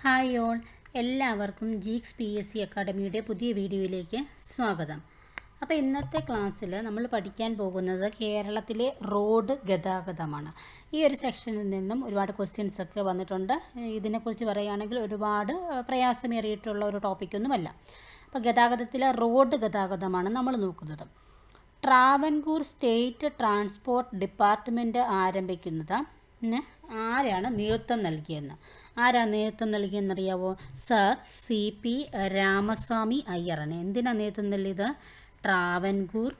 Hi all. എല്ലാവർക്കും Geeks P S C അക്കാഡമിയുടെ പുതിയ വീഡിയോയിലേക്ക് സ്വാഗതം. അപ്പോൾ ഇന്നത്തെ ക്ലാസ്സിൽ നമ്മൾ പഠിക്കാൻ പോകുന്നത് കേരളത്തിലെ റോഡ് ഗതാഗതമാണ്. ഈ ഒരു സെക്ഷനിൽ നിന്നും ഒരുപാട് ക്വസ്റ്റ്യൻസ് ഒക്കെ വന്നിട്ടുണ്ട്. ഇതിനെക്കുറിച്ച് പറയുകയാണെങ്കിൽ ഒരുപാട് പ്രയാസമേറിയിട്ടുള്ള ഒരു ടോപ്പിക്കൊന്നുമല്ല അപ്പോൾ ഗതാഗതത്തിലെ റോഡ് ഗതാഗതമാണ് നമ്മൾ നോക്കുന്നത്. ട്രാവൻകൂർ സ്റ്റേറ്റ് ട്രാൻസ്പോർട്ട് ഡിപ്പാർട്ട്മെന്റ് ആരംഭിക്കുന്നത് ആരാണ്? നേതൃത്വം നൽകിയെന്ന്. ആരാ നേതൃത്വം നൽകിയെന്നറിയാവോ? Sir C. പി. രാമസ്വാമി അയ്യറാണ് എന്തിനാ നേതൃത്വം നൽകിയത്? Travancore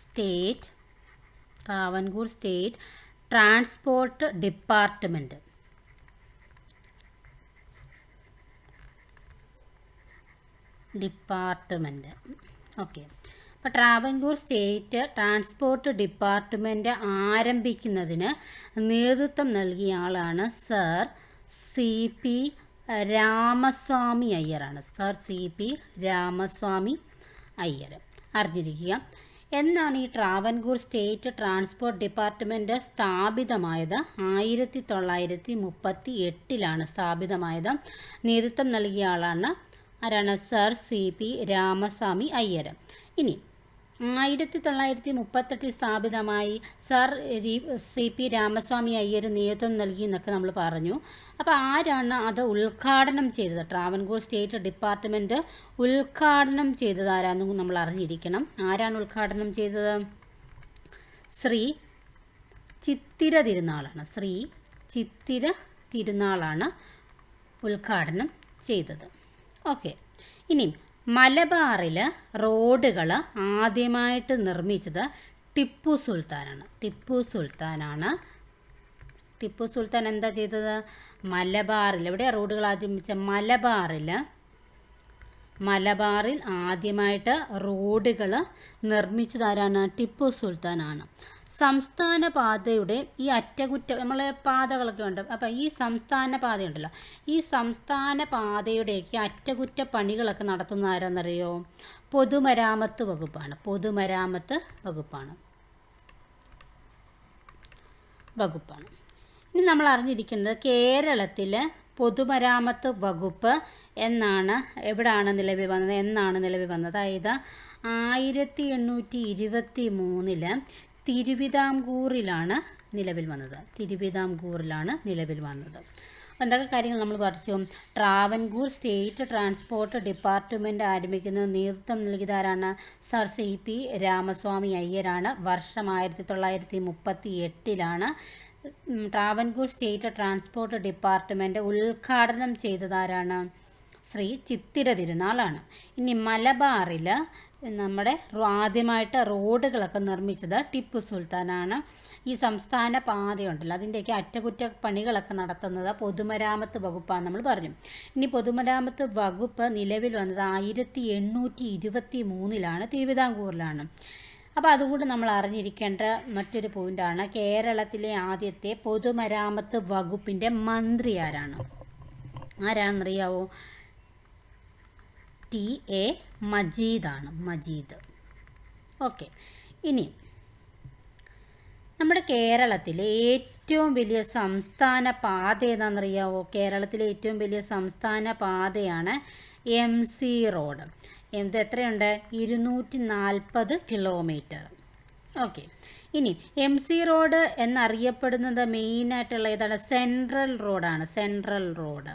state Travancore state transport department. Department. Okay. അപ്പോൾ ട്രാവൻകൂർ സ്റ്റേറ്റ് ട്രാൻസ്പോർട്ട് ഡിപ്പാർട്ട്മെന്റ് ആരംഭിക്കുന്നതിന് നേതൃത്വം നൽകിയ ആളാണ് sir C P Ramaswamy അയ്യറാണ്. Sir C P Ramaswamy Iyer. അറിഞ്ഞിരിക്കുക. എന്നാണ് ഈ ട്രാവൻകൂർ സ്റ്റേറ്റ് ട്രാൻസ്പോർട്ട് ഡിപ്പാർട്ട്മെന്റ് സ്ഥാപിതമായത്? ആയിരത്തി തൊള്ളായിരത്തി മുപ്പത്തി എട്ടിലാണ് സ്ഥാപിതമായത്. നേതൃത്വം നൽകിയ ആളാണ് ആരാണ്? Sir C P Ramaswamy Iyer. ഇനി ആയിരത്തി തൊള്ളായിരത്തി മുപ്പത്തെട്ടിൽ സ്ഥാപിതമായി sir C P Ramaswamy Iyer നേതൃത്വം നൽകി എന്നൊക്കെ നമ്മൾ പറഞ്ഞു. അപ്പോൾ ആരാണ് അത് ഉദ്ഘാടനം ചെയ്തത്? ട്രാവൻകൂർ സ്റ്റേറ്റ് ഡിപ്പാർട്ട്മെന്റ് ഉദ്ഘാടനം ചെയ്തത് ആരാണെന്ന് നമ്മൾ അറിഞ്ഞിരിക്കണം. ആരാണ് ഉദ്ഘാടനം ചെയ്തത്? ശ്രീ ചിത്തിര തിരുനാളാണ്. ശ്രീ ചിത്തിര തിരുനാളാണ് ഉദ്ഘാടനം ചെയ്തത്. ഓക്കെ. ഇനി മലബാറിൽ റോഡുകൾ ആദ്യമായിട്ട് നിർമ്മിച്ചത് ടിപ്പു സുൽത്താനാണ്. ടിപ്പു സുൽത്താനാണ്. ടിപ്പു സുൽത്താൻ എന്താ ചെയ്തത്? മലബാറിൽ ഇവിടെ റോഡുകൾ ആദ്യം മലബാറിൽ മലബാറിൽ ആദ്യമായിട്ട് റോഡുകൾ നിർമ്മിച്ചതാരാണ് ടിപ്പു സുൽത്താനാണ്. സംസ്ഥാന പാതയുടെ ഈ അറ്റകുറ്റ നമ്മളെ പാതകളൊക്കെ ഉണ്ട്. അപ്പോൾ ഈ സംസ്ഥാന പാതയുണ്ടല്ലോ ഈ സംസ്ഥാന പാതയുടെയൊക്കെ അറ്റകുറ്റ പണികളൊക്കെ നടത്തുന്ന ആരാന്നറിയോ പൊതുമരാമത്ത് വകുപ്പാണ്. പൊതുമരാമത്ത് വകുപ്പാണ്. വകുപ്പാണ്. ഇനി നമ്മൾ അറിഞ്ഞിരിക്കുന്നത് കേരളത്തിലെ പൊതുമരാമത്ത് വകുപ്പ് എന്നാണ് എവിടാണ് നിലവിൽ വന്നത് എന്നാണ് നിലവിൽ വന്നത്. അതായത് ആയിരത്തി എണ്ണൂറ്റി ഇരുപത്തി മൂന്നിൽ തിരുവിതാംകൂറിലാണ് നിലവിൽ വന്നത്. തിരുവിതാംകൂറിലാണ് നിലവിൽ വന്നത്. എന്തൊക്കെ കാര്യങ്ങൾ നമ്മൾ പഠിച്ചു? ട്രാവൻകൂർ സ്റ്റേറ്റ് ട്രാൻസ്പോർട്ട് ഡിപ്പാർട്ട്മെന്റ് ആരംഭിക്കുന്ന നേതൃത്വം നൽകിയതാരാണ്? സർ സി പി രാമസ്വാമി അയ്യരാണ്. വർഷം ആയിരത്തി തൊള്ളായിരത്തി മുപ്പത്തി എട്ടിലാണ് ട്രാവൻകൂർ സ്റ്റേറ്റ് ട്രാൻസ്പോർട്ട് ഡിപ്പാർട്ട്മെന്റ് ഉദ്ഘാടനം ചെയ്തതാരാണ്? ശ്രീ ചിത്തിര തിരുനാളാണ്. ഇനി മലബാറിൽ നമ്മുടെ ആദ്യമായിട്ട് റോഡുകളൊക്കെ നിർമ്മിച്ചത് ടിപ്പു സുൽത്താനാണ്. ഈ സംസ്ഥാന പാതയുണ്ടല്ലോ. അതിന്റെയൊക്കെ അറ്റകുറ്റ പണികളൊക്കെ നടത്തുന്നത് പൊതുമരാമത്ത് വകുപ്പാണ് നമ്മൾ പറഞ്ഞു. ഇനി പൊതുമരാമത്ത് വകുപ്പ് നിലവിൽ വന്നത് ആയിരത്തി എണ്ണൂറ്റി ഇരുപത്തി മൂന്നിലാണ് തിരുവിതാംകൂറിലാണ്. അപ്പോൾ അതുകൂടി നമ്മൾ അറിഞ്ഞിരിക്കേണ്ട മറ്റൊരു പോയിന്റാണ് കേരളത്തിലെ ആദ്യത്തെ പൊതുമരാമത്ത് വകുപ്പിന്റെ മന്ത്രി ആരാണ്? ആരാണെന്നറിയാവോ ടി എ മജീദാണ് മജീദ്. ഓക്കെ ഇനി നമ്മുടെ കേരളത്തിലെ ഏറ്റവും വലിയ സംസ്ഥാന പാത ഏതാണെന്നറിയാവോ? കേരളത്തിലെ ഏറ്റവും വലിയ സംസ്ഥാന പാതയാണ് എം സി റോഡ് എന്ത് എത്രയുണ്ട്? ഇരുന്നൂറ്റി നാൽപ്പത് കിലോമീറ്റർ ഓക്കെ ഇനി എം സി റോഡ് എന്നറിയപ്പെടുന്നത് മെയിനായിട്ടുള്ള ഏതാണ്? സെൻട്രൽ റോഡാണ് central road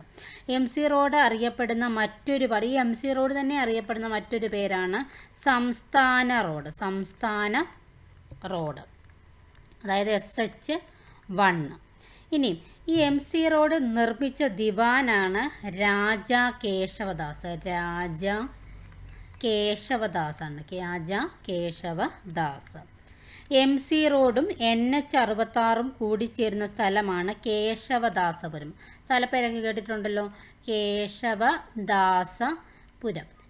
M C road അറിയപ്പെടുന്ന മറ്റൊരു പടി ഈ എം സി റോഡ് തന്നെ അറിയപ്പെടുന്ന മറ്റൊരു പേരാണ് സംസ്ഥാന റോഡ് സംസ്ഥാന റോഡ് അതായത് എസ് എച്ച് വണ്ണ് ഇനി ഈ എം സി റോഡ് നിർമ്മിച്ച ദിവാനാണ് രാജ കേശവദാസ്. രാജ കേശവദാസാണ് രാജ കേശവദാസ്. എം സി റോഡും എൻ എച്ച് അറുപത്താറും കൂടിച്ചേരുന്ന സ്ഥലമാണ് കേശവദാസപുരം. സ്ഥലപ്പേരൊക്കെ കേട്ടിട്ടുണ്ടല്ലോ? കേശവദാസപുരം.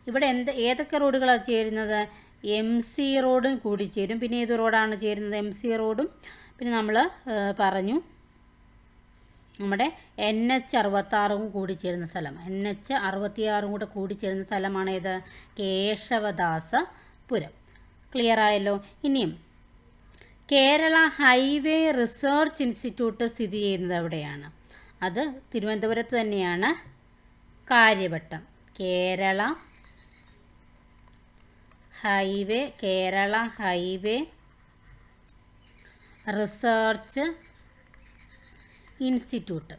ഇവിടെ എന്ത് ഏതൊക്കെ റോഡുകളാണ് ചേരുന്നത്? എം സി റോഡും കൂടിച്ചേരും. പിന്നെ ഏത് റോഡാണ് ചേരുന്നത്? എം സി റോഡും. പിന്നെ നമ്മൾ പറഞ്ഞു. നമ്മുടെ എൻ എച്ച് അറുപത്താറും കൂടിച്ചേരുന്ന സ്ഥലം. എൻ എച്ച് അറുപത്തിയാറും കൂടെ കൂടിച്ചേരുന്ന സ്ഥലമാണ് ഏത് കേശവദാസപുരം. ക്ലിയർ ആയല്ലോ ഇനിയും കേരള ഹൈവേ റിസർച്ച് ഇൻസ്റ്റിറ്റ്യൂട്ട് സ്ഥിതി ചെയ്യുന്നത് എവിടെയാണ് അത് തിരുവനന്തപുരത്ത് തന്നെയാണ് Kariavattom. Kerala highway Kerala highway research institute.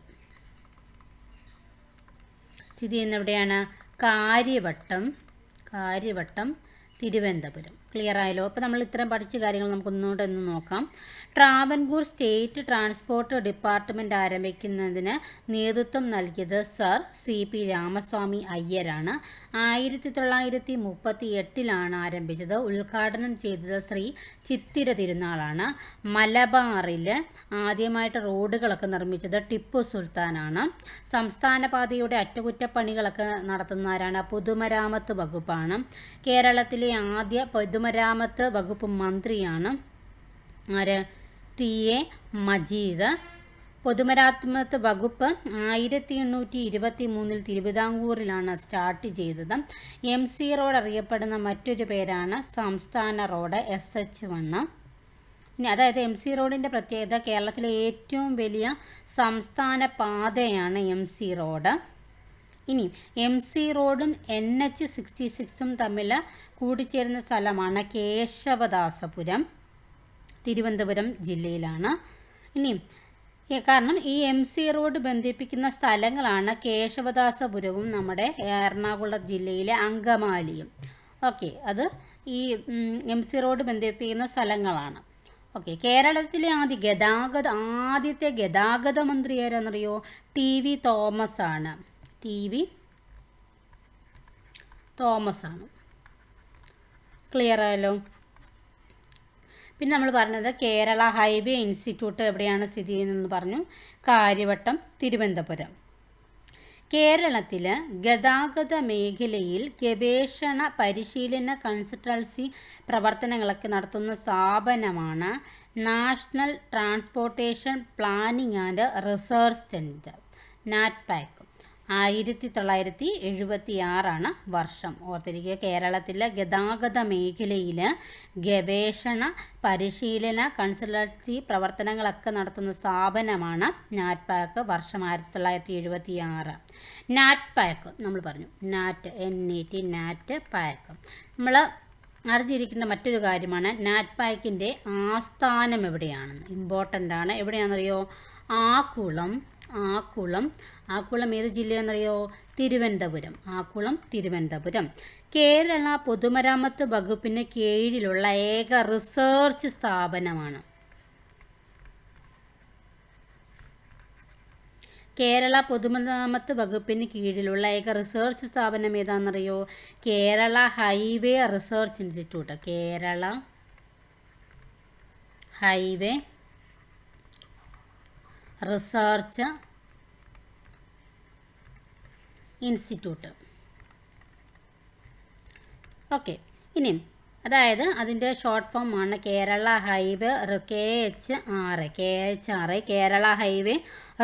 സ്ഥിതി ചെയ്യുന്ന എവിടെയാണ്? കാര്യവട്ടം കാര്യവട്ടം തിരുവനന്തപുരം. ക്ലിയർ ആയല്ലോ. അപ്പോൾ നമ്മൾ ഇത്രയും പഠിച്ച കാര്യങ്ങൾ നമുക്ക് ഒന്നുകൂടെ ഒന്ന് നോക്കാം. ട്രാവൻകൂർ സ്റ്റേറ്റ് ട്രാൻസ്പോർട്ട് ഡിപ്പാർട്ട്മെന്റ് ആരംഭിക്കുന്നതിന് നേതൃത്വം നൽകിയത് സർ സി പി രാമസ്വാമി അയ്യരാണ്. ആയിരത്തി തൊള്ളായിരത്തി മുപ്പത്തി എട്ടിലാണ് ആരംഭിച്ചത്. ഉദ്ഘാടനം ചെയ്തത് ശ്രീ ചിത്തിര തിരുനാളാണ്. മലബാറിൽ ആദ്യമായിട്ട് റോഡുകളൊക്കെ നിർമ്മിച്ചത് ടിപ്പു സുൽത്താനാണ്. സംസ്ഥാന പാതയുടെ അറ്റകുറ്റപ്പണികളൊക്കെ നടത്തുന്നവരാണ്. പൊതുമരാമത്ത് വകുപ്പാണ്. കേരളത്തിലെ ആദ്യ പൊതുമരാമത്ത് വകുപ്പ് മന്ത്രിയാണ്. ആര്? ടി. എ. മജീദ്. പൊതുമരാമത്ത് വകുപ്പ് ആയിരത്തി എണ്ണൂറ്റി ഇരുപത്തി മൂന്നിൽ തിരുവിതാംകൂറിലാണ് സ്റ്റാർട്ട് ചെയ്തത്. എം. സി. റോഡ് അറിയപ്പെടുന്ന മറ്റൊരു പേരാണ് സംസ്ഥാന റോഡ് എസ്. എച്ച്. വണ്ണ്. ഇനി അതായത് എം. സി. റോഡിന്റെ പ്രത്യേകത കേരളത്തിലെ ഏറ്റവും വലിയ സംസ്ഥാന പാതയാണ് എം. സി. റോഡ്. ഇനി എം സി റോഡും എൻ എച്ച് സിക്സ്റ്റി സിക്സും തമ്മിൽ കൂടിച്ചേരുന്ന സ്ഥലമാണ് കേശവദാസപുരം. തിരുവനന്തപുരം ജില്ലയിലാണ്. ഇനി കാരണം ഈ എം സി റോഡ് ബന്ധിപ്പിക്കുന്ന സ്ഥലങ്ങളാണ് കേശവദാസപുരവും നമ്മുടെ എറണാകുളം ജില്ലയിലെ അങ്കമാലിയും. ഓക്കെ അത് ഈ എം സി റോഡ് ബന്ധിപ്പിക്കുന്ന സ്ഥലങ്ങളാണ്. ഓക്കെ കേരളത്തിലെ ആദ്യ ഗതാഗത ആദ്യത്തെ ഗതാഗത മന്ത്രി ആരാന്നറിയോ? ടി വി തോമസ് ആണ് ടി വി തോമസ് ആണ് ക്ലിയർ ആയല്ലോ പിന്നെ നമ്മൾ പറഞ്ഞത് കേരള ഹൈവേ ഇൻസ്റ്റിറ്റ്യൂട്ട് എവിടെയാണ് സ്ഥിതി ചെയ്യുന്നതെന്ന് പറഞ്ഞു. കാര്യവട്ടം തിരുവനന്തപുരം. കേരളത്തിൽ ഗതാഗത മേഖലയിൽ ഗവേഷണ പരിശീലന കൺസൾട്ടൻസി പ്രവർത്തനങ്ങളൊക്കെ നടത്തുന്ന സ്ഥാപനമാണ് national transportation planning and research centre NATPAC. ആയിരത്തി തൊള്ളായിരത്തി എഴുപത്തി ആറാണ് വർഷം. ഓർത്തിരിക്കുക കേരളത്തിലെ ഗതാഗത മേഖലയിൽ ഗവേഷണ പരിശീലന കൺസൾട്ടൻസി പ്രവർത്തനങ്ങളൊക്കെ നടത്തുന്ന സ്ഥാപനമാണ് നാറ്റ്പാക്ക് വർഷം ആയിരത്തി തൊള്ളായിരത്തി എഴുപത്തി ആറ് നാറ്റ്പാക്ക് നമ്മൾ പറഞ്ഞു. NAT N E T NATPAC നമ്മൾ അറിഞ്ഞിരിക്കുന്ന മറ്റൊരു കാര്യമാണ് നാറ്റ് നാറ്റ്പാക്കിന്റെ ആസ്ഥാനം എവിടെയാണെന്ന്. ഇമ്പോർട്ടന്റ് ആണ് എവിടെയാണെന്നറിയോ? ആക്കുളം ആക്കുളം. ആക്കുളം ഏത് ജില്ലയാണെന്നറിയോ? തിരുവനന്തപുരം. ആക്കുളം തിരുവനന്തപുരം. കേരള പൊതുമരാമത്ത് വകുപ്പിന് കീഴിലുള്ള ഏക റിസർച്ച് സ്ഥാപനമാണ്. കേരള പൊതുമരാമത്ത് വകുപ്പിന് കീഴിലുള്ള ഏക റിസർച്ച് സ്ഥാപനം ഏതാണെന്നറിയോ? Kerala highway research institute. Kerala highway research institute. Okay ഇനി അതായത് അതിന്റെ ഷോർട്ട് ഫോം ആണ് Kerala highway K H R K H R Kerala highway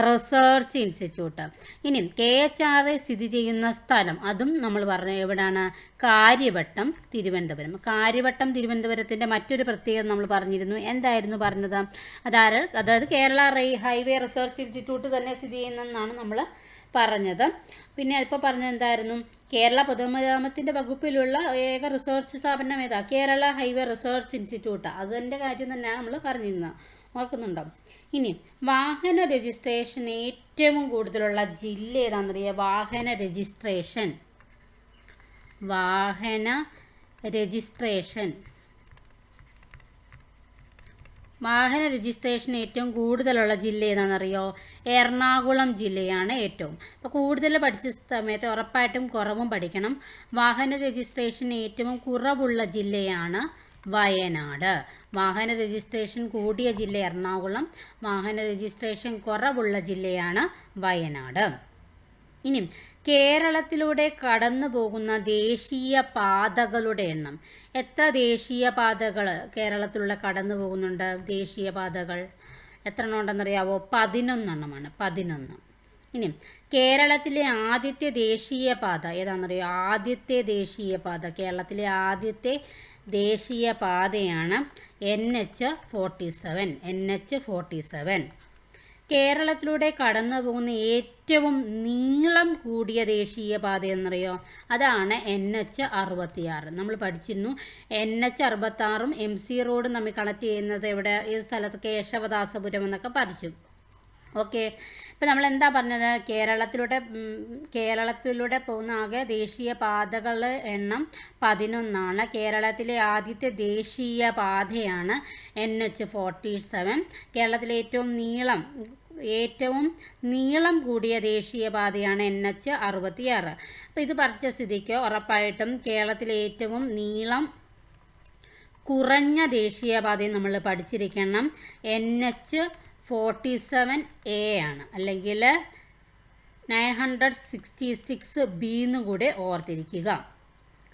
research institute. ഇനി കെ എച്ച് ആർ സ്ഥിതി ചെയ്യുന്ന സ്ഥലം അതും നമ്മൾ പറഞ്ഞു എവിടെയാണ്? കാര്യവട്ടം തിരുവനന്തപുരം. കാര്യവട്ടം തിരുവനന്തപുരത്തിന്റെ മറ്റൊരു പ്രത്യേകത നമ്മൾ പറഞ്ഞിരുന്നു. എന്തായിരുന്നു പറഞ്ഞത്? അതായത് അതായത് കേരള ഹൈവേ റിസർച്ച് ഇൻസ്റ്റിറ്റ്യൂട്ട് തന്നെ സ്ഥിതി ചെയ്യുന്നതെന്നാണ് നമ്മൾ പറഞ്ഞത്. പിന്നെ ഇപ്പോൾ പറഞ്ഞത് എന്തായിരുന്നു കേരള പൊതുമരാമത്തിന്റെ വകുപ്പിലുള്ള ഏക റിസർച്ച് സ്ഥാപനം ഏതാ? Kerala highway research institute. അതിന്റെ കാര്യം തന്നെയാണ് നമ്മൾ പറഞ്ഞിരുന്നത്. ഓർക്കുന്നുണ്ടോ? ഇനി വാഹന രജിസ്ട്രേഷൻ ഏറ്റവും കൂടുതലുള്ള ജില്ല ഏതാണെന്നറിയാം വാഹന രജിസ്ട്രേഷൻ. വാഹന രജിസ്ട്രേഷൻ. വാഹന രജിസ്ട്രേഷൻ ഏറ്റവും കൂടുതലുള്ള ജില്ല ഏതാണെന്നറിയോ എറണാകുളം ജില്ലയാണ് ഏറ്റവും. അപ്പോൾ കൂടുതൽ പഠിച്ച സമയത്ത് ഉറപ്പായിട്ടും കുറവും പഠിക്കണം. വാഹന രജിസ്ട്രേഷൻ ഏറ്റവും കുറവുള്ള ജില്ലയാണ് വയനാട്. വാഹന രജിസ്ട്രേഷൻ കൂടിയ ജില്ല എറണാകുളം. വാഹന രജിസ്ട്രേഷൻ കുറവുള്ള ജില്ലയാണ് വയനാട്. ഇനി കേരളത്തിലൂടെ കടന്നു പോകുന്ന ദേശീയ പാതകളുടെ എണ്ണം. എത്ര ദേശീയ പാതകൾ കേരളത്തിലൂടെ കടന്നു പോകുന്നുണ്ട്? ദേശീയ പാതകൾ. എത്ര ഉണ്ടെന്നറിയാവോ? പതിനൊന്നെണ്ണമാണ്. പതിനൊന്ന്. ഇനി കേരളത്തിലെ ആദ്യത്തെ ദേശീയ പാത ഏതാണെന്നറിയോ? ആദ്യത്തെ ദേശീയ പാത. കേരളത്തിലെ ആദ്യത്തെ ദേശീയ പാതയാണ് N H forty seven N H forty seven കേരളത്തിലൂടെ കടന്നു പോകുന്ന ഏറ്റവും നീളം കൂടിയ ദേശീയപാത എന്നറിയോ? അതാണ് എൻ എച്ച് അറുപത്തിയാറ്. നമ്മൾ പഠിച്ചിരുന്നു എൻ എച്ച് അറുപത്താറും എം സി റോഡും തമ്മിൽ കണക്ട് ചെയ്യുന്നത് എവിടെ? ഈ സ്ഥലത്ത് കേശവദാസപുരം എന്നൊക്കെ പഠിച്ചു. ഓക്കെ ഇപ്പം നമ്മൾ എന്താ പറഞ്ഞത്? കേരളത്തിലൂടെ കേരളത്തിലൂടെ പോകുന്ന ആകെ ദേശീയ പാതകളുടെ എണ്ണം പതിനൊന്നാണ്. കേരളത്തിലെ ആദ്യത്തെ ദേശീയ പാതയാണ് എൻ എച്ച് ഫോർട്ടി സെവൻ കേരളത്തിലെ ഏറ്റവും നീളം ഏറ്റവും നീളം കൂടിയ ദേശീയപാതയാണ് എൻ എച്ച് അറുപത്തിയാറ്. അപ്പോൾ ഇത് പഠിച്ച സ്ഥിതിക്ക് ഉറപ്പായിട്ടും കേരളത്തിലെ ഏറ്റവും നീളം കുറഞ്ഞ ദേശീയപാതയും നമ്മൾ പഠിച്ചിരിക്കണം. N H forty seven A ആണ്. അല്ലെങ്കിൽ nine hundred sixty six B എന്നും കൂടെ ഓർത്തിരിക്കുക.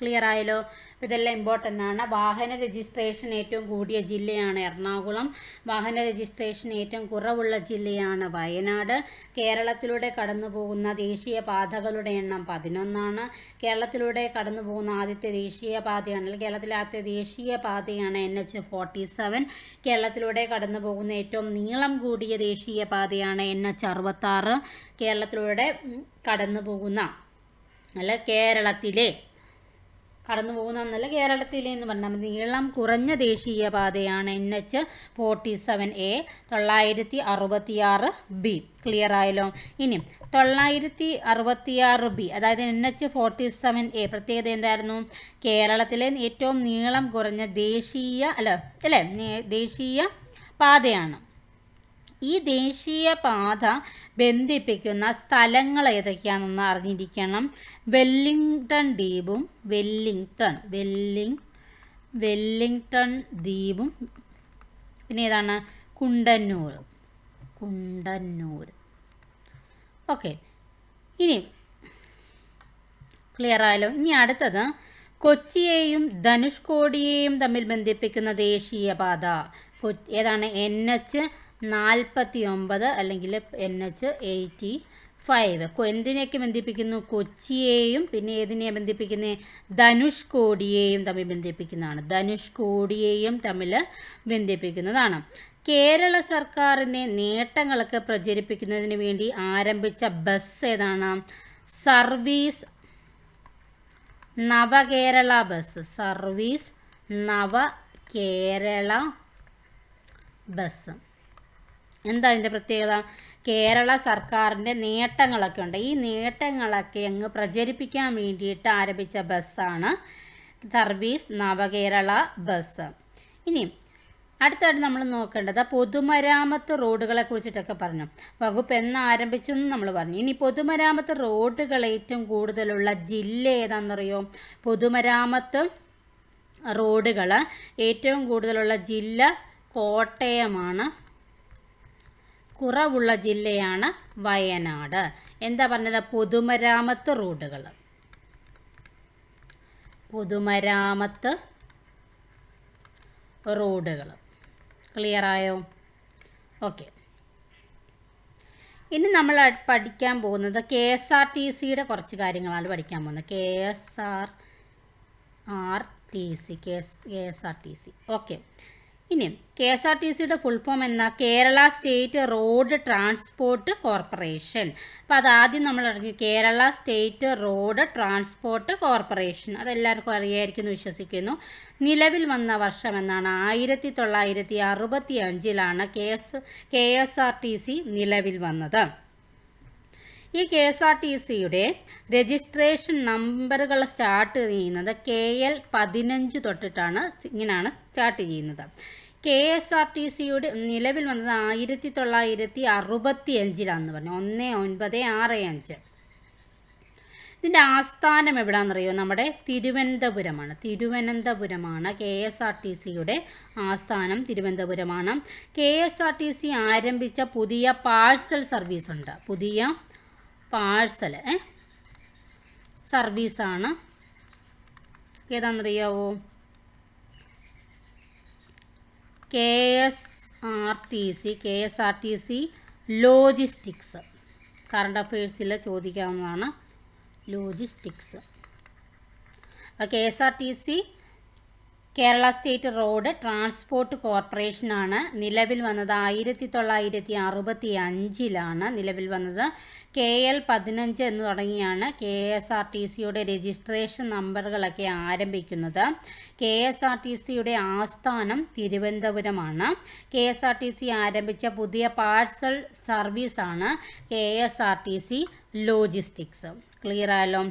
ക്ലിയർ ആയല്ലോ? ഇതെല്ലാം ഇമ്പോർട്ടന്റ് ആണ്. വാഹന രജിസ്ട്രേഷൻ ഏറ്റവും കൂടിയ ജില്ലയാണ് എറണാകുളം. വാഹന രജിസ്ട്രേഷൻ ഏറ്റവും കുറവുള്ള ജില്ലയാണ് വയനാട്. കേരളത്തിലൂടെ കടന്നു പോകുന്ന ദേശീയ പാതകളുടെ എണ്ണം പതിനൊന്നാണ്. കേരളത്തിലൂടെ കടന്നു പോകുന്ന ആദ്യത്തെ ദേശീയ പാതയാണ് അല്ലെങ്കിൽ കേരളത്തിലെ ആദ്യത്തെ ദേശീയ പാതയാണ് എൻ എച്ച് ഫോർട്ടി സെവൻ കേരളത്തിലൂടെ കടന്നു പോകുന്ന ഏറ്റവും നീളം കൂടിയ ദേശീയ പാതയാണ് എൻ എച്ച് അറുപത്താറ്. കേരളത്തിലൂടെ കടന്നു പോകുന്ന അല്ല കേരളത്തിലെ കടന്നു പോകുന്ന എന്നല്ല കേരളത്തിലെ എന്ന് പറഞ്ഞാൽ നീളം കുറഞ്ഞ ദേശീയപാതയാണ് N H forty seven A തൊള്ളായിരത്തി അറുപത്തിയാറ് ബി ക്ലിയർ ആയല്ലോ? ഇനി തൊള്ളായിരത്തി അറുപത്തിയാറ് ബി അതായത് N H forty seven A പ്രത്യേകത എന്തായിരുന്നു? കേരളത്തിലെ ഏറ്റവും നീളം കുറഞ്ഞ ദേശീയ അല്ല അല്ലേ ദേശീയ പാതയാണ്. ഈ ദേശീയ പാത ബന്ധിപ്പിക്കുന്ന സ്ഥലങ്ങൾ ഏതൊക്കെയാണെന്ന് അറിഞ്ഞിരിക്കണം. വെല്ലിംഗ്ടൺ ദ്വീപും വെല്ലിംഗ്ടൺ വെല്ലിംഗ് വെല്ലിംഗ്ടൺ ദ്വീപും പിന്നെ ഏതാണ്? കുണ്ടന്നൂർ കുണ്ടന്നൂർ. ഓക്കെ ഇനി ക്ലിയർ ആയാലോ ഇനി അടുത്തത് കൊച്ചിയെയും ധനുഷ്കോടിയെയും തമ്മിൽ ബന്ധിപ്പിക്കുന്ന ദേശീയപാത ഏതാണ്? എൻ എച്ച് നാൽപ്പത്തി ഒമ്പത് അല്ലെങ്കിൽ എൻ എച്ച് എയ്റ്റി ഫൈവ് എന്തിനെയൊക്കെ ബന്ധിപ്പിക്കുന്നു? കൊച്ചിയെയും പിന്നെ ഏതിനെയാണ് ബന്ധിപ്പിക്കുന്നത് ധനുഷ് കോടിയേയും തമ്മിൽ ബന്ധിപ്പിക്കുന്നതാണ്. ധനുഷ് കോടിയേയും തമ്മിൽ ബന്ധിപ്പിക്കുന്നതാണ്. കേരള സർക്കാരിന്റെ നേട്ടങ്ങളൊക്കെ പ്രചരിപ്പിക്കുന്നതിന് വേണ്ടി ആരംഭിച്ച ബസ് ഏതാണ്? Service Navakerala bus. Service Navakerala bus. എന്താ അതിന്റെ പ്രത്യേകത? കേരള സർക്കാരിന്റെ നേട്ടങ്ങളൊക്കെ ഉണ്ട്. ഈ നേട്ടങ്ങളൊക്കെ അങ്ങ് പ്രചരിപ്പിക്കാൻ വേണ്ടിയിട്ട് ആരംഭിച്ച ബസ്സാണ് സർവീസ് നവകേരള ബസ്. ഇനി അടുത്തായിട്ട് നമ്മൾ നോക്കേണ്ടത് പൊതുമരാമത്ത് റോഡുകളെ കുറിച്ചിട്ടൊക്കെ പറഞ്ഞു. വകുപ്പ് എന്ന് ആരംഭിച്ചു എന്ന് നമ്മൾ പറഞ്ഞു. ഇനി പൊതുമരാമത്ത് റോഡുകൾ ഏറ്റവും കൂടുതലുള്ള ജില്ല ഏതാണെന്നറിയോ? പൊതുമരാമത്ത് റോഡുകൾ ഏറ്റവും കൂടുതലുള്ള ജില്ല കോട്ടയമാണ്. കുറവുള്ള ജില്ലയാണ് വയനാട്. എന്താ പറഞ്ഞത്? പൊതുമരാമത്ത് റോഡുകൾ. പൊതുമരാമത്ത് റോഡുകൾ. ക്ലിയർ ആയോ? ഓക്കെ ഇനി നമ്മൾ പഠിക്കാൻ പോകുന്നത് കെ എസ് ആർ ടി സിയുടെ കുറച്ച് കാര്യങ്ങളാണ് പഠിക്കാൻ പോകുന്നത്. K S R R T C K S K S R T C. Okay ഇനി കെ എസ് ആർ ടി സിയുടെ ഫുൾ ഫോം എന്നാ Kerala state road transport corporation അപ്പോൾ അതാദ്യം നമ്മൾ അറിഞ്ഞു Kerala state road transport corporation അതെല്ലാവർക്കും അറിയായിരിക്കും എന്ന് വിശ്വസിക്കുന്നു. നിലവിൽ വന്ന വർഷം എന്നാണ് ആയിരത്തി തൊള്ളായിരത്തി അറുപത്തി അഞ്ചിലാണ് K S K S R T C നിലവിൽ വന്നത്. ഈ കെ എസ് ആർ ടി സിയുടെ രജിസ്ട്രേഷൻ നമ്പറുകൾ സ്റ്റാർട്ട് ചെയ്യുന്നത് കെ എൽ പതിനഞ്ച് തൊട്ടിട്ടാണ് ഇങ്ങനെയാണ് സ്റ്റാർട്ട് ചെയ്യുന്നത്. കെ എസ് ആർ ടി സിയുടെ നിലവിൽ വന്നത് ആയിരത്തി തൊള്ളായിരത്തി അറുപത്തി അഞ്ചിലാണെന്ന് പറഞ്ഞു. ഒന്ന് ഒൻപത് ആറ് അഞ്ച്. ഇതിന്റെ ആസ്ഥാനം എവിടെയാണെന്നറിയോ നമ്മുടെ തിരുവനന്തപുരമാണ്. തിരുവനന്തപുരമാണ് കെ എസ് ആർ ടി സിയുടെ ആസ്ഥാനം. തിരുവനന്തപുരമാണ്. K S R T C ആരംഭിച്ച പുതിയ പാഴ്സൽ സർവീസ് ഉണ്ട് പുതിയ പാഴ്സൽ സർവീസാണ്. ഏതാണെന്നറിയാവോ K S R T C K S R T C logistics. Current അഫയേഴ്സിൽ ചോദിക്കാവുന്നതാണ്. ലോജിസ്റ്റിക്സ്. അപ്പോൾ K S R T C Kerala state road transport കോർപ്പറേഷനാണ് നിലവിൽ വന്നത്. ആയിരത്തി തൊള്ളായിരത്തി അറുപത്തി അഞ്ചിലാണ് നിലവിൽ വന്നത്. കെ എൽ പതിനഞ്ച് എന്ന് തുടങ്ങിയാണ് കെ എസ് ആർ ടി സിയുടെ രജിസ്ട്രേഷൻ നമ്പറുകളൊക്കെ ആരംഭിക്കുന്നത്. കെ എസ് ആർ ടി സിയുടെ ആസ്ഥാനം തിരുവനന്തപുരമാണ്. K S R T C ആരംഭിച്ച പുതിയ പാഴ്സൽ സർവീസാണ് K S R T C logistics. Clear ആയല്ലോ?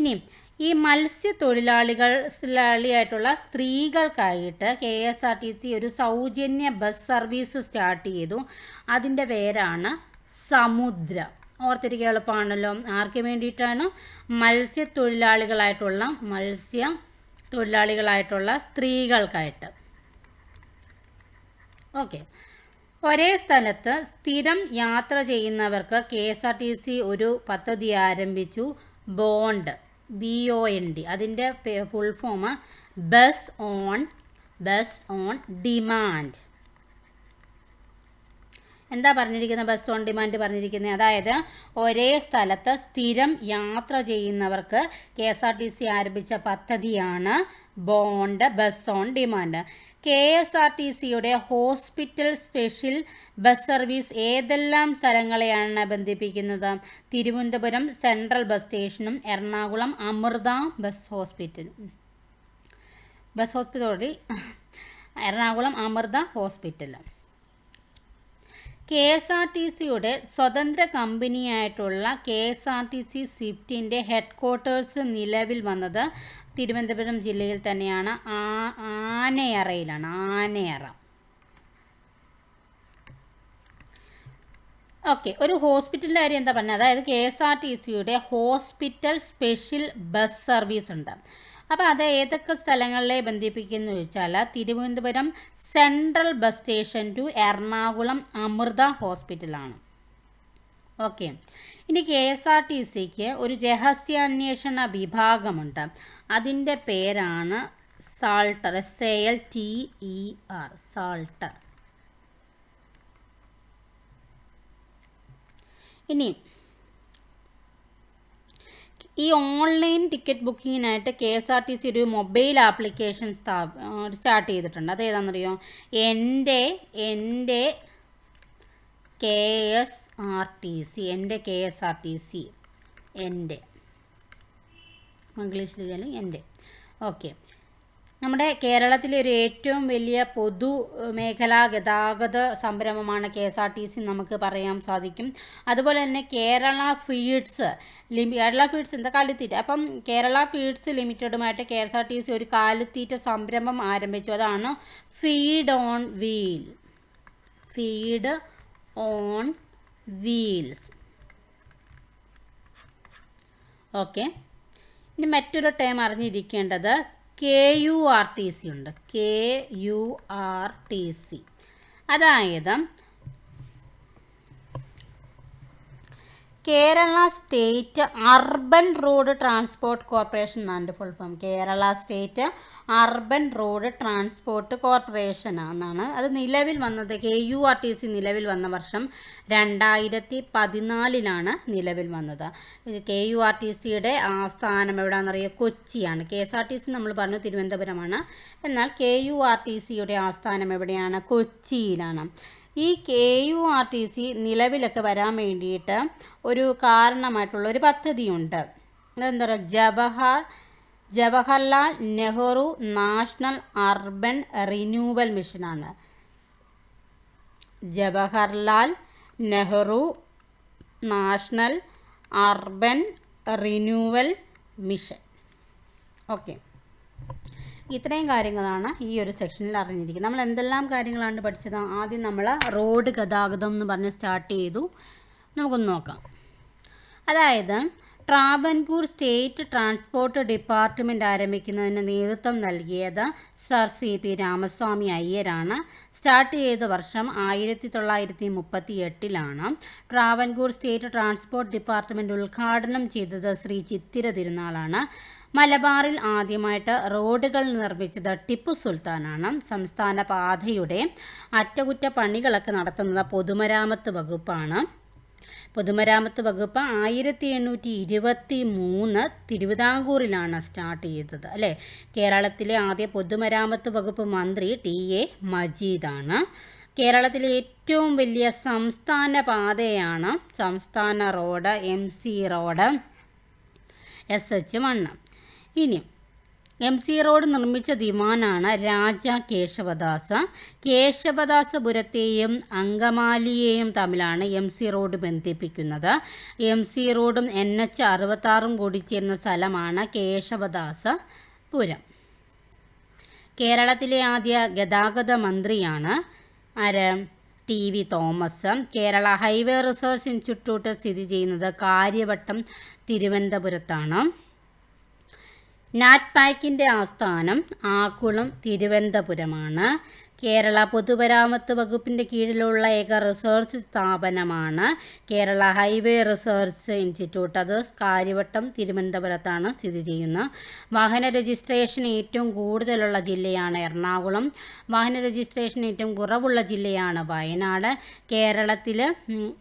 ഇനി ഈ മത്സ്യത്തൊഴിലാളികൾ തൊഴിലാളിയായിട്ടുള്ള സ്ത്രീകൾക്കായിട്ട് K S R T C ഒരു സൗജന്യ ബസ് സർവീസ് സ്റ്റാർട്ട് ചെയ്തു. അതിന്റെ പേരാണ് സമുദ്ര. ഓർത്തിരിക്കുക എളുപ്പമാണല്ലോ. ആർക്ക് വേണ്ടിയിട്ടാണ്? മത്സ്യത്തൊഴിലാളികളായിട്ടുള്ള മത്സ്യ തൊഴിലാളികളായിട്ടുള്ള സ്ത്രീകൾക്കായിട്ട്. ഓക്കെ. ഒരേ സ്ഥലത്ത് സ്ഥിരം യാത്ര ചെയ്യുന്നവർക്ക് K S R T C ഒരു പദ്ധതി ആരംഭിച്ചു. BOND. B O N D അതിന്റെ full form bus on bus on demand എന്താ പറഞ്ഞിരിക്കുന്നത്? ബസ് ഓൺ ഡിമാൻഡ് പറഞ്ഞിരിക്കുന്നത്? അതായത് ഒരേ സ്ഥലത്ത് സ്ഥിരം യാത്ര ചെയ്യുന്നവർക്ക് K S R T C ആരംഭിച്ച പദ്ധതിയാണ് BOND bus on demand. K S R T സിയുടെ ഹോസ്പിറ്റൽ സ്പെഷ്യൽ ബസ് സർവീസ് ഏതെല്ലാം സ്ഥലങ്ങളെയാണ് ബന്ധിപ്പിക്കുന്നത്? തിരുവനന്തപുരം സെൻട്രൽ ബസ് സ്റ്റേഷനും എറണാകുളം അമൃത ബസ് ഹോസ്പിറ്റലും. Bus hospital Ernakulam Amrita hospital K S R T സിയുടെ സ്വതന്ത്ര കമ്പനിയായിട്ടുള്ള K S R T C സ്വിഫ്റ്റിന്റെ headquarters നിലവിൽ വന്നത് തിരുവനന്തപുരം ജില്ലയിൽ തന്നെയാണ് ആ ആനയറയിലാണ് ആനയറ. ഓക്കെ ഒരു ഹോസ്പിറ്റലിന്റെ കാര്യം എന്താ പറഞ്ഞത്? അതായത് കെ എസ് ആർ ടി സിയുടെ ഹോസ്പിറ്റൽ സ്പെഷ്യൽ ബസ് സർവീസ് ഉണ്ട്. അപ്പോൾ അത് ഏതൊക്കെ സ്ഥലങ്ങളിലെ ബന്ധിപ്പിക്കുന്നു ചോദിച്ചാൽ Thiruvananthapuram central bus station to Ernakulam Amrita ഹോസ്പിറ്റലാണ്. ഓക്കെ ഇനി കെ എസ് ആർ ടി സിക്ക് ഒരു രഹസ്യാന്വേഷണ വിഭാഗമുണ്ട്. അതിന്റെ പേരാണ് SALTER S A L T E R SALTER. ഇനി ഈ online ticket ബുക്കിങ്ങിനായിട്ട് K S R T C ഒരു മൊബൈൽ ആപ്ലിക്കേഷൻ സ്ഥാപ സ്റ്റാർട്ട് ചെയ്തിട്ടുണ്ട്. അത് ഏതാണെന്നറിയോ എന്റെ എന്റെ K S R T C എന്റെ K S R T C എന്റെ. ഇംഗ്ലീഷിൽ എന്റെ. ഓക്കെ. നമ്മുടെ കേരളത്തിലെ ഒരു ഏറ്റവും വലിയ പൊതു മേഖലാ ഗതാഗത സംരംഭമാണ് K S R T C നമുക്ക് പറയാൻ സാധിക്കും. അതുപോലെ തന്നെ കേരള ഫീഡ്സ് ലിമി കേരള ഫീഡ്സ് എന്താ കാലിത്തീറ്റ? അപ്പം Kerala feeds ലിമിറ്റഡുമായിട്ട് K S R T C ഒരു കാലിത്തീറ്റ സംരംഭം ആരംഭിച്ചു. അതാണ് feed on wheel. Feed on wheels. Okay. ഇനി മറ്റൊരു ടേം അറിഞ്ഞിരിക്കേണ്ടത് K U R T C ഉണ്ട്. K U R T C അതായത് Kerala state urban road transport corporation എന്നാണ് full form Kerala state urban road transport corporation എന്നാണ് അത് നിലവിൽ വന്നത് K U R T C നിലവിൽ വന്ന വർഷം രണ്ടായിരത്തി പതിനാലിലാണ് നിലവിൽ വന്നത്. കെ യു ആർ ടി സിയുടെ ആസ്ഥാനം എവിടെയാണെന്നറിയുക കൊച്ചിയാണ്. K S R T C നമ്മൾ പറഞ്ഞു തിരുവനന്തപുരമാണ്. എന്നാൽ കെ യു ആർ ടി സിയുടെ ആസ്ഥാനം എവിടെയാണ്? കൊച്ചിയിലാണ്. ഈ K U R T C നിലവിലൊക്കെ വരാൻ വേണ്ടിയിട്ട് ഒരു കാരണമായിട്ടുള്ള ഒരു പദ്ധതിയുണ്ട്. അതെന്താ പറയുക? Jawahar Jawaharlal Nehru national urban renewal മിഷനാണ്. Jawaharlal Nehru national urban renewal mission. Okay. ഇത്രയും കാര്യങ്ങളാണ് ഈ ഒരു സെക്ഷനിൽ അറിഞ്ഞിരിക്കുന്നത്. നമ്മൾ എന്തെല്ലാം കാര്യങ്ങളാണ് പഠിച്ചത്? ആദ്യം നമ്മൾ റോഡ് ഗതാഗതം എന്ന് പറഞ്ഞ് സ്റ്റാർട്ട് ചെയ്തു. നമുക്കൊന്ന് നോക്കാം. അതായത് ട്രാവൻകൂർ സ്റ്റേറ്റ് ട്രാൻസ്പോർട്ട് ഡിപ്പാർട്ട്മെന്റ് ആരംഭിക്കുന്നതിന് നേതൃത്വം നൽകിയത് സർ സി പി രാമസ്വാമി അയ്യരാണ്. സ്റ്റാർട്ട് ചെയ്ത വർഷം ആയിരത്തി തൊള്ളായിരത്തി മുപ്പത്തി എട്ടിലാണ് ട്രാവൻകൂർ സ്റ്റേറ്റ് ട്രാൻസ്പോർട്ട് ഡിപ്പാർട്ട്മെന്റ് ഉദ്ഘാടനം ചെയ്തത് ശ്രീ ചിത്തിര തിരുനാളാണ്. മലബാറിൽ ആദ്യമായിട്ട് റോഡുകൾ നിർമ്മിച്ചത് ടിപ്പു സുൽത്താനാണ്. സംസ്ഥാന പാതയുടെ അറ്റകുറ്റപ്പണികളൊക്കെ നടത്തുന്നത് പൊതുമരാമത്ത് വകുപ്പാണ്. പൊതുമരാമത്ത് വകുപ്പ് ആയിരത്തി എണ്ണൂറ്റി ഇരുപത്തി മൂന്ന് തിരുവിതാംകൂറിലാണ് സ്റ്റാർട്ട് ചെയ്തത് അല്ലേ? കേരളത്തിലെ ആദ്യ പൊതുമരാമത്ത് വകുപ്പ് മന്ത്രി ടി എ മജീദാണ്. കേരളത്തിലെ ഏറ്റവും വലിയ സംസ്ഥാന പാതയാണ് സംസ്ഥാന road M C road S H മണ്ണ്. ഇനി എം സി റോഡ് നിർമ്മിച്ച ദിവാനാണ് രാജ കേശവദാസ കേശവദാസപുരത്തെയും അങ്കമാലിയെയും തമ്മിലാണ് എം സി റോഡ് ബന്ധിപ്പിക്കുന്നത്. എം സി റോഡും എൻ എച്ച് അറുപത്താറും കൂടി ചേരുന്ന സ്ഥലമാണ് കേശവദാസപുരം. കേരളത്തിലെ ആദ്യ ഗതാഗത മന്ത്രിയാണ് ആര്? T V Thomas. Kerala highway research institute സ്ഥിതി ചെയ്യുന്നത് കാര്യവട്ടം തിരുവനന്തപുരത്താണ്. നാറ്റ്പാക്കിന്റെ ആസ്ഥാനം ആക്കുളം തിരുവനന്തപുരമാണ്. കേരള പൊതുമരാമത്ത് വകുപ്പിന്റെ കീഴിലുള്ള ഏക റിസർച്ച് സ്ഥാപനമാണ് കേരള ഹൈവേ റിസർച്ച് ഇൻസ്റ്റിറ്റ്യൂട്ട്. അത് കാര്യവട്ടം തിരുവനന്തപുരത്താണ് സ്ഥിതി ചെയ്യുന്നത് വാഹന രജിസ്ട്രേഷൻ ഏറ്റവും കൂടുതലുള്ള ജില്ലയാണ് എറണാകുളം. വാഹന രജിസ്ട്രേഷൻ ഏറ്റവും കുറവുള്ള ജില്ലയാണ് വയനാട്. കേരളത്തിൽ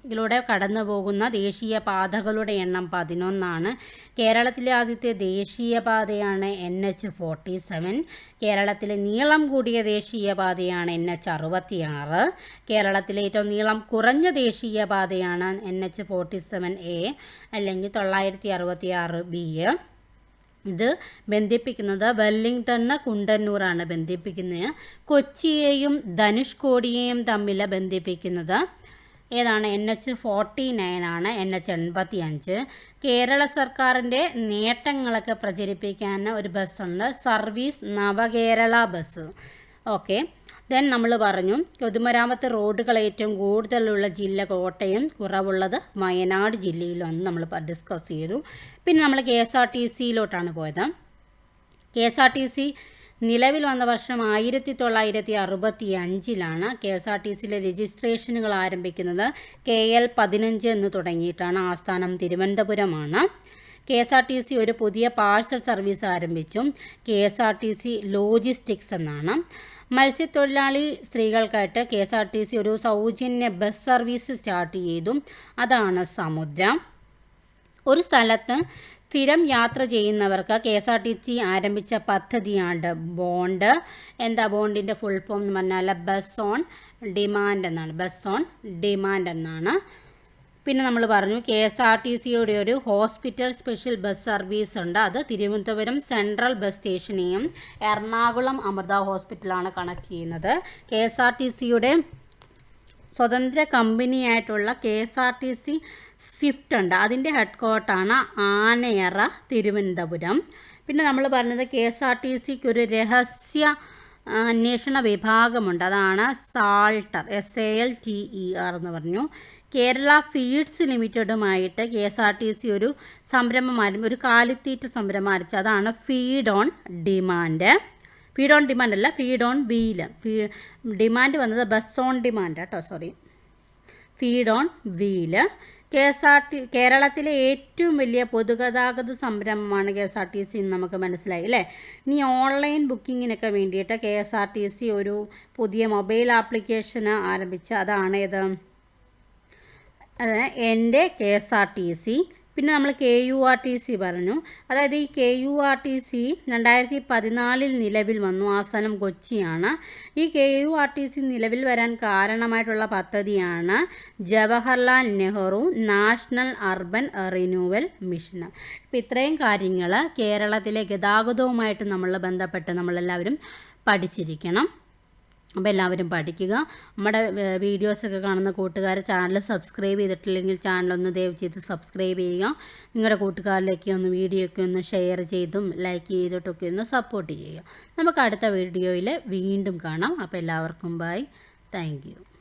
ഇതിലൂടെ കടന്നു പോകുന്ന ദേശീയ പാതകളുടെ എണ്ണം പതിനൊന്നാണ്. കേരളത്തിലെ ആദ്യത്തെ ദേശീയപാതയാണ് എൻ എച്ച് ഫോർട്ടി സെവൻ. കേരളത്തിലെ നീളം കൂടിയ ദേശീയപാതയാണ് എൻ എച്ച് അറുപത്തിയാറ്. കേരളത്തിലെ ഏറ്റവും നീളം കുറഞ്ഞ ദേശീയപാതയാണ് N H forty seven A അല്ലെങ്കിൽ തൊള്ളായിരത്തി അറുപത്തി ആറ് ബി. ഇത് ബന്ധിപ്പിക്കുന്നത് വെല്ലിംഗ്ടണ് കുണ്ടന്നൂറാണ് ബന്ധിപ്പിക്കുന്നത്. കൊച്ചിയെയും ധനുഷ്കോടിയെയും തമ്മിൽ ബന്ധിപ്പിക്കുന്നത് ഏതാണ്? എൻ എച്ച് ഫോർട്ടി നയൻ ആണ് എൻ എച്ച് എൺപത്തി അഞ്ച് കേരള സർക്കാരിന്റെ നേട്ടങ്ങളൊക്കെ പ്രചരിപ്പിക്കാൻ ഒരു ബസ്സുണ്ട് service Navakerala bus. Okay. Then നമ്മൾ പറഞ്ഞു പൊതുമരാമത്ത് റോഡുകൾ ഏറ്റവും കൂടുതലുള്ള ജില്ല കോട്ടയം കുറവുള്ളത് വയനാട് ജില്ലയിലാണ് നമ്മൾ ഡിസ്കസ് ചെയ്തു. പിന്നെ നമ്മൾ കെ എസ് ആർ ടി സിയിലോട്ടാണ് പോയത്. K S R T C നിലവിൽ വന്ന വർഷം ആയിരത്തി തൊള്ളായിരത്തി അറുപത്തി അഞ്ചിലാണ് കെ എസ് ആർ ടി സിയിലെ രജിസ്ട്രേഷനുകൾ ആരംഭിക്കുന്നത് കെ എൽ പതിനഞ്ച് എന്ന് തുടങ്ങിയിട്ടാണ് ആസ്ഥാനം തിരുവനന്തപുരമാണ്. K S R T C ഒരു പുതിയ പാഴ്സൽ സർവീസ് ആരംഭിച്ചു K S R T C logistics എന്നാണ്. മത്സ്യത്തൊഴിലാളി സ്ത്രീകൾക്കായിട്ട് K S R T C ഒരു സൗജന്യ ബസ് സർവീസ് സ്റ്റാർട്ട് ചെയ്തു. അതാണ് സമുദ്രം. ഒരു സ്ഥലത്ത് സ്ഥിരം യാത്ര ചെയ്യുന്നവർക്ക് K S R T C ആരംഭിച്ച പദ്ധതിയാണ് ബോണ്ട് എന്താ ബോണ്ടിന്റെ ഫുൾ ഫോം എന്ന് പറഞ്ഞാൽ ബസ് ഓൺ ഡിമാൻഡ് എന്നാണ്. ബസ് ഓൺ ഡിമാൻഡ് എന്നാണ്. പിന്നെ നമ്മൾ പറഞ്ഞു കെ എസ് ആർ ടി സിയുടെ ഒരു ഹോസ്പിറ്റൽ സ്പെഷ്യൽ ബസ് സർവീസ് ഉണ്ട്. അത് തിരുവനന്തപുരം സെൻട്രൽ ബസ് സ്റ്റേഷനെയും എറണാകുളം അമൃത ഹോസ്പിറ്റലാണ് കണക്ട് ചെയ്യുന്നത്. കെ എസ് ആർ ടി സിയുടെ സ്വതന്ത്ര കമ്പനിയായിട്ടുള്ള K S R T C swift ഉണ്ട്. അതിന്റെ ഹെഡ് ക്വാർട്ടാണ് ആനയറ തിരുവനന്തപുരം. പിന്നെ നമ്മൾ പറഞ്ഞത് കെ എസ് ആർ ടി സിക്ക് ഒരു രഹസ്യ അന്വേഷണ വിഭാഗമുണ്ട്. അതാണ് SALTER S A L T E R എന്ന് പറഞ്ഞു. Kerala feeds ലിമിറ്റഡുമായിട്ട് K S R T C ഒരു സംരംഭം ആരംഭിച്ചു ഒരു കാലിത്തീറ്റ സംരംഭം ആരംഭിച്ചു. അതാണ് feed on demand. Feed on demand അല്ല ഫീഡ് ഓൺ വീൽ ഡിമാൻഡ് വന്നത് ബസ് ഓൺ ഡിമാൻഡ് കേട്ടോ sorry. Feed on wheel K S R T കേരളത്തിലെ ഏറ്റവും വലിയ പൊതുഗതാഗത സംരംഭമാണ് K S R T C എന്ന് നമുക്ക് മനസ്സിലായി അല്ലേ? ഇനി ഓൺലൈൻ ബുക്കിങ്ങിനൊക്കെ വേണ്ടിയിട്ട് K S R T C ഒരു പുതിയ മൊബൈൽ ആപ്ലിക്കേഷൻ ആരംഭിച്ച അതാണ് ഇത് അതായത് എന്റെ K S R T C പിന്നെ നമ്മൾ K U R T C പറഞ്ഞു. അതായത് ഈ K U R T C രണ്ടായിരത്തി പതിനാലിൽ നിലവിൽ വന്നു. ആസ്ഥാനം കൊച്ചിയാണ്. ഈ K U R T C നിലവിൽ വരാൻ കാരണമായിട്ടുള്ള പദ്ധതിയാണ് Jawaharlal Nehru national urban renewal mission ഇപ്പം ഇത്രയും കാര്യങ്ങൾ കേരളത്തിലെ ഗതാഗതവുമായിട്ട് നമ്മൾ ബന്ധപ്പെട്ട് നമ്മളെല്ലാവരും പഠിച്ചിരിക്കണം. അപ്പോൾ എല്ലാവരും പഠിക്കുക. നമ്മുടെ വീഡിയോസൊക്കെ കാണുന്ന കൂട്ടുകാരെ ചാനൽ സബ്സ്ക്രൈബ് ചെയ്തിട്ടില്ലെങ്കിൽ ചാനലൊന്ന് ദയവ് ചെയ്ത് സബ്സ്ക്രൈബ് ചെയ്യുക. നിങ്ങളുടെ കൂട്ടുകാരിലേക്ക് ഒന്ന് വീഡിയോ ഒക്കെ ഒന്ന് ഷെയർ ചെയ്തും ലൈക്ക് ചെയ്തിട്ടൊക്കെ ഒന്ന് സപ്പോർട്ട് ചെയ്യുക. നമുക്ക് അടുത്ത വീഡിയോയിൽ വീണ്ടും കാണാം. അപ്പോൾ എല്ലാവർക്കും ബൈ. താങ്ക്